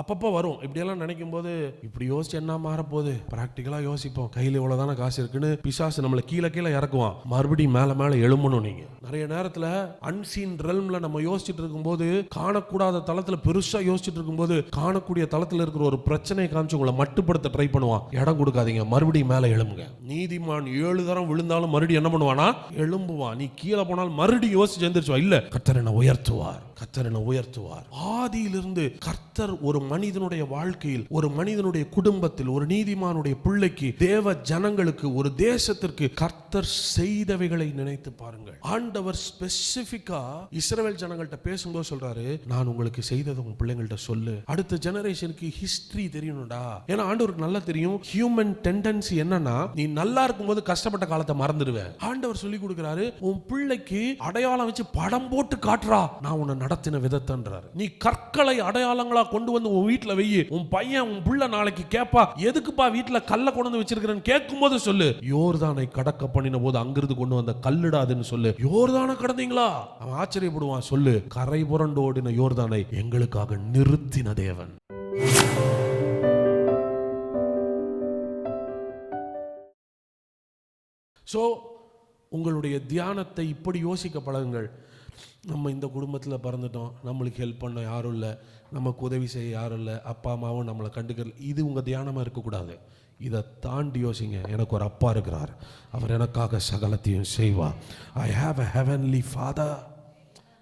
அப்பப்போ வரும். இப்படியெல்லாம் நினைக்கும் போது இப்படி யோசிச்சு என்ன மாறப்போகுது? ப்ராக்டிக்கலாக யோசிப்போம். கையில் இவ்வளோதானே காசு இருக்குன்னு பிசாசு நம்மளை கீழே கீழே இறக்குவான். மறுபடியும் மேலே மேலே எழும்பணும் நீங்கள் நிறைய நேரத்தில் அன்சீன் ரெல்மில் நம்ம யோசிச்சுட்டு இருக்கும்போது காணக்கூடாத தளத்தில் பெருசாக யோசிச்சுட்டு இருக்கும்போது காணக்கூடிய தளத்தில் இருக்கிற ஒரு பிரச்சனையை காமிச்சு உங்களை மட்டுப்படுத்த ட்ரை பண்ணுவான். இடம் கொடுக்காதீங்க. மறுபடியும் மேலே எழும்புங்க. நீதிமான் ஏழு தரம் விழுந்தாலும் மறுபடியும் என்ன பண்ணுவானா? எழும்புவான். நீ கீழே போனாலும் மறுபடியும் யோசிச்சு எந்திரிச்சுவா. இல்லை கர்த்தர் என்ன உயர்த்துவார். கர்த்தர் என்ன உயர்த்துவார். ஆதியிலிருந்து கர்த்தர் ஒரு மனிதனுடைய வாழ்க்கையில் ஒரு மனிதனுடைய குடும்பத்தில் ஒரு நீதிமானுடைய பிள்ளைக்கு தேவ ஜனங்களுக்கு ஒரு தேசத்திற்கு கர்த்தர் செய்தவைகளை நினைத்து பாருங்கள். ஆண்டவர் ஸ்பெசிபிக்கா இஸ்ரேல் ஜனங்கள்ட்ட பேசும்போது சொல்றாரு நான் உங்களுக்கு செய்ததை உங்க பிள்ளைங்கள்ட்ட சொல்லு. அடுத்த ஜெனரேஷனுக்கு ஹிஸ்டரி தெரியணும்டா. ஏன்னா ஆண்டவருக்கு நல்லா தெரியும் ஹியூமன் டெண்டன்சி என்னன்னா நீ நல்லா இருக்கும்போது கஷ்டப்பட்ட காலத்தை மறந்துடுவேன் ஆண்டவர் சொல்லி கொடுக்கிறாரு உன் பிள்ளைக்கு அடையாளம் வச்சு படம் போட்டு காட்டுறா. நான் உன்னை நடத்தின விதத்தன்றாரு. நீ கற்களை அடையாளங்களா கொண்டு வந்து உன் வீட்டுல வெயி உன் பையன் உன் பிள்ளை நாளைக்கு கேட்பா எதுக்குப்பா வீட்டுல கல்ல கொண்டு வந்து வச்சிருக்கிறேன்னு கேட்கும் போது சொல்லு. யோர்தானை கடக்க பண்ணின போது அங்கிருந்து கொண்டு வந்த கல்லுடாதுன்னு சொல்லு. யோர்தானை கடந்தீங்களா? அவன் ஆச்சரியப்படுவான் சொல்லு. கரை புரண்டு ஓடின யோர்தானை எங்களுக்காக நிறுத்தின தேவன். ஸோ உங்களுடைய தியானத்தை இப்படி யோசிக்க பழகுங்கள். நம்ம இந்த குடும்பத்தில் பிறந்துட்டோம். நம்மளுக்கு ஹெல்ப் பண்ண யாரும் இல்லை. நமக்கு உதவி செய்ய யாரும் இல்லை. அப்பா அம்மாவும் நம்மளை கண்டுக்கல இது உங்கள் தியானமாக இருக்கக்கூடாது. இதை தாண்டி யோசிங்க. எனக்கு ஒரு அப்பா இருக்கிறார். அவர் எனக்காக சகலத்தையும் செய்வார். I have a heavenly father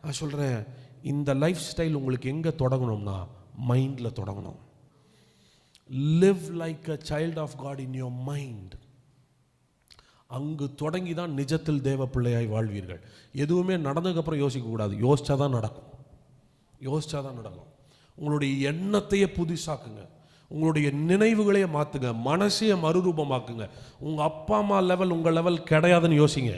நான் சொல்கிறேன் இந்த லைஃப் ஸ்டைல் உங்களுக்கு எங்கே தொடங்கணும்னா மைண்டில் தொடங்கணும். Live like a child of God in your mind அங்கு தொடங்கி தான் நிஜத்தில் தேவ பிள்ளையாய் வாழ்வீர்கள். எதுவுமே நடந்ததுக்கப்புறம் யோசிக்கக்கூடாது. யோசிச்சா தான் நடக்கும். யோசிச்சா தான் நடக்கும். உங்களுடைய எண்ணத்தையே புதுசாக்குங்க. உங்களுடைய நினைவுகளையே மாற்றுங்க மனசையே மறுரூபமாக்குங்க. உங்கள் அப்பா அம்மா லெவல் உங்கள் லெவல் கிடையாதுன்னு யோசிங்க.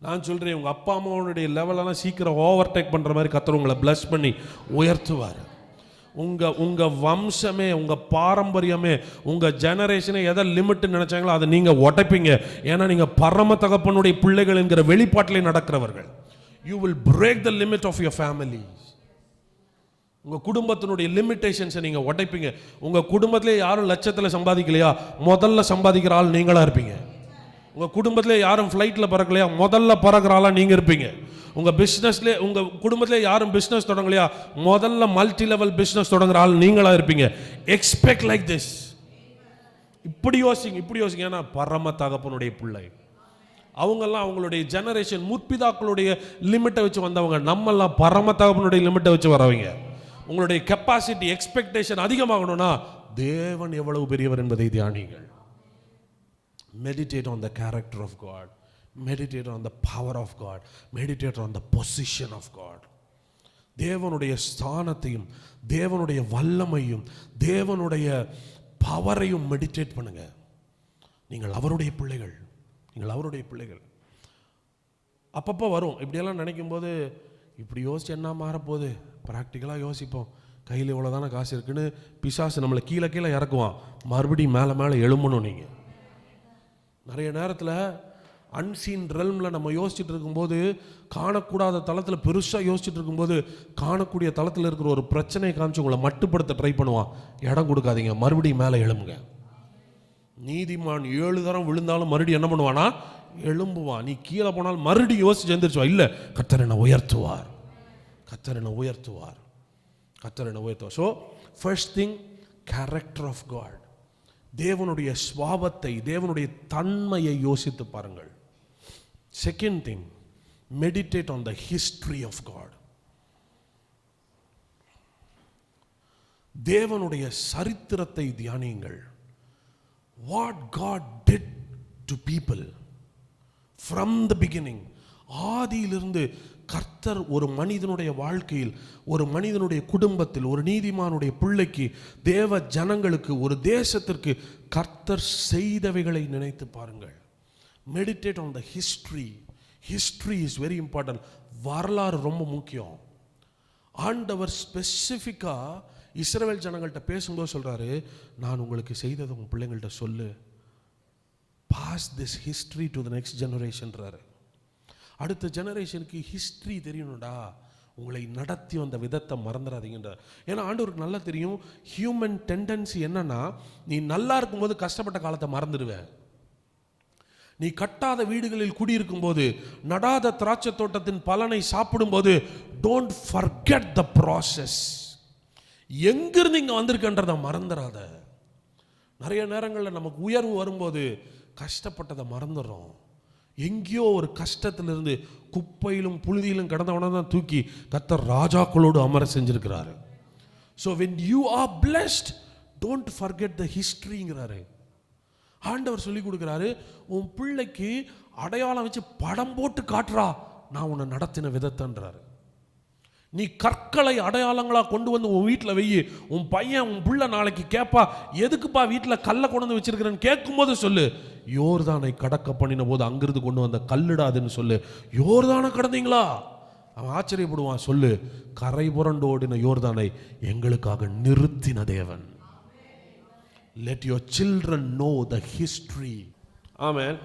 நான் சொல்கிறேன் உங்கள் அப்பா அம்மாவுடைய லெவலெல்லாம் சீக்கிரம் ஓவர் டேக் பண்ணுற மாதிரி கத்துற உங்களை ப்ளஸ் பண்ணி உயர்த்துவார். உங்கள் உங்கள் வம்சமே உங்கள் பாரம்பரியமே உங்கள் ஜெனரேஷனே எதை லிமிட்னு நினச்சாங்களோ அதை நீங்கள் உடைப்பீங்க. ஏன்னா நீங்கள் பரம தகப்பனுடைய பிள்ளைகள் என்கிற வெளிப்பாட்டிலே நடக்கிறவர்கள். You will break the limit of your family உங்கள் குடும்பத்தினுடைய லிமிட்டேஷன்ஸை நீங்கள் உடைப்பீங்க. உங்கள் குடும்பத்திலே யாரும் லட்சத்தில் சம்பாதிக்கலையா? முதல்ல சம்பாதிக்கிற ஆள் நீங்களாக இருப்பீங்க. உங்கள் குடும்பத்திலே யாரும் ஃப்ளைட்டில் பறக்கலையா? முதல்ல பறக்கிற ஆளாக நீங்கள் இருப்பீங்க. உங்கள் பிஸ்னஸ்லே உங்கள் குடும்பத்திலே யாரும் பிஸ்னஸ் தொடங்கலையா? முதல்ல மல்டி லெவல் பிஸ்னஸ் தொடங்குற ஆள் நீங்களாக இருப்பீங்க. எக்ஸ்பெக்ட் லைக் திஸ் இப்படி யோசிங்க இப்படி யோசிங்க. ஏன்னா பரம தகப்பனுடைய பிள்ளை. அவங்கெல்லாம் அவங்களுடைய ஜெனரேஷன் முற்பிதாக்களுடைய லிமிட்டை வச்சு வந்தவங்க. நம்மெல்லாம் பரம தகப்பனுடைய லிமிட்டை வச்சு வரவங்க. உங்களுடைய கெப்பாசிட்டி எக்ஸ்பெக்டேஷன் அதிகமாகணும்னா தேவன் எவ்வளவு பெரியவர் என்பதை தியானிங்கள் meditate on the character of God, meditate on the power of God, meditate on the position of God. தேவனுடைய ஸ்தானத்தையும் தேவனுடைய வல்லமையும் தேவனுடைய பவரையும் மெடிடேட் பண்ணுங்க. நீங்கள் அவருடைய பிள்ளைகள். நீங்கள் அவருடைய பிள்ளைகள். அப்பப்போ வரும். இப்படியெல்லாம் நினைக்கும் போது இப்படி யோசிச்சு என்ன மாறப்போகுது? ப்ராக்டிக்கலாக யோசிப்போம். கையில் இவ்வளோ தானே காசு இருக்குன்னு பிசாசு நம்மளை கீழே கீழே இறக்குவான். மறுபடியும் மேலே மேலே எழும்பணும் நீங்கள் நிறைய நேரத்தில் அன்சீன் ரெல்மில் நம்ம யோசிச்சுட்டு இருக்கும்போது காணக்கூடாத தளத்தில் பெருசாக யோசிச்சுட்டு இருக்கும்போது காணக்கூடிய தளத்தில் இருக்கிற ஒரு பிரச்சனையை காமிச்சு உங்களை மட்டுப்படுத்த ட்ரை பண்ணுவான். இடம் கொடுக்காதீங்க மறுபடியும் மேலே எழும்புங்க. நீதிமான் ஏழு தரம் விழுந்தாலும் மறுபடியும் என்ன பண்ணுவானா? எழும்புவான். நீ கீழே போனால் மறுபடியும் யோசிச்சு எந்திரிச்சுவா? இல்லை கத்தரனை உயர்த்துவார். கத்தரனை உயர்த்துவார். கத்தரனை என்னை உயர்த்துவார். So first thing character of God தேவனுடைய சுவாபத்தை தேவனுடைய தன்மையை யோசித்து பாருங்கள். Second thing meditate on the history of God தேவனுடைய சரித்திரத்தை தியானியுங்கள். What God did to people from the beginning ஆதியிலிருந்து கர்த்தர் ஒரு மனிதனுடைய வாழ்க்கையில் ஒரு மனிதனுடைய குடும்பத்தில் ஒரு நீதிமானுடைய பிள்ளைக்கு தேவ ஜனங்களுக்கு ஒரு தேசத்திற்கு கர்த்தர் செய்தவைகளை நினைத்து பாருங்கள். Meditate on the history history is very important வரலாறு ரொம்ப முக்கியம். ஆண்டவர் ஸ்பெசிஃபிக்காக இஸ்ரேல் ஜனங்கள்கிட்ட பேசும்போது சொல்கிறாரு நான் உங்களுக்கு செய்ததை உங்கள் பிள்ளைங்கள்ட்ட சொல்லு. Pass this history to the next ஜெனரேஷன்றாரு அடுத்த ஜெனரேஷனுக்கு ஹிஸ்ட்ரி தெரியணும்டா. உங்களை நடத்தி வந்த விதத்தை மறந்துடாதீங்கன்றார் ஏன்னா ஆண்டவருக்கு நல்லா தெரியும் ஹியூமன் டெண்டன்சி என்னன்னா நீ நல்லா இருக்கும்போது கஷ்டப்பட்ட காலத்தை மறந்துடுவ. நீ கட்டாத வீடுகளில் குடியிருக்கும் போது நடாத திராட்சை தோட்டத்தின் பலனை சாப்பிடும்போது டோன்ட் ஃபர்கெட் த ப்ராசஸ் எங்கிருந்து இங்கே வந்திருக்கன்றதை மறந்துடாத. நிறைய நேரங்களில் நமக்கு உயர்வு வரும்போது கஷ்டப்பட்டதை மறந்துடுறோம். எங்கேயோ ஒரு கஷ்டத்திலிருந்து குப்பையிலும் புழுதியிலும் கடந்தவனை தான் தூக்கி கத்தர் ராஜாக்களோடு அமர செஞ்சிருக்கிறாரு. So when you are blessed don't forget the ஹிஸ்ட்ரிங்கிறாரு ஆண்டவர் சொல்லி கொடுக்குறாரு உன் பிள்ளைக்கு அடையாளம் வச்சு படம் போட்டு காட்டுறா. நான் உன்னை நடத்தின விதத்தன்றாரு. நீ கற்களை அடையாளங்களாக கொண்டு வந்து உன் வீட்டில் வெய்யி உன் பையன் உன் புள்ள நாளைக்கு கேட்பா எதுக்குப்பா வீட்டில் கல்லை கொண்டு வந்து வச்சிருக்கிறேன்னு கேட்கும்போது சொல்லு. யோர்தானை கடக்க பண்ணின போது அங்கிருந்து கொண்டு வந்த கல்லிடாதுன்னு சொல்லு. யோர்தானை கடந்தீங்களா? அவன் ஆச்சரியப்படுவான் சொல்லு கரை புரண்டு ஓடின யோர்தானை எங்களுக்காக நிறுத்தின தேவன். Let your children know the history amen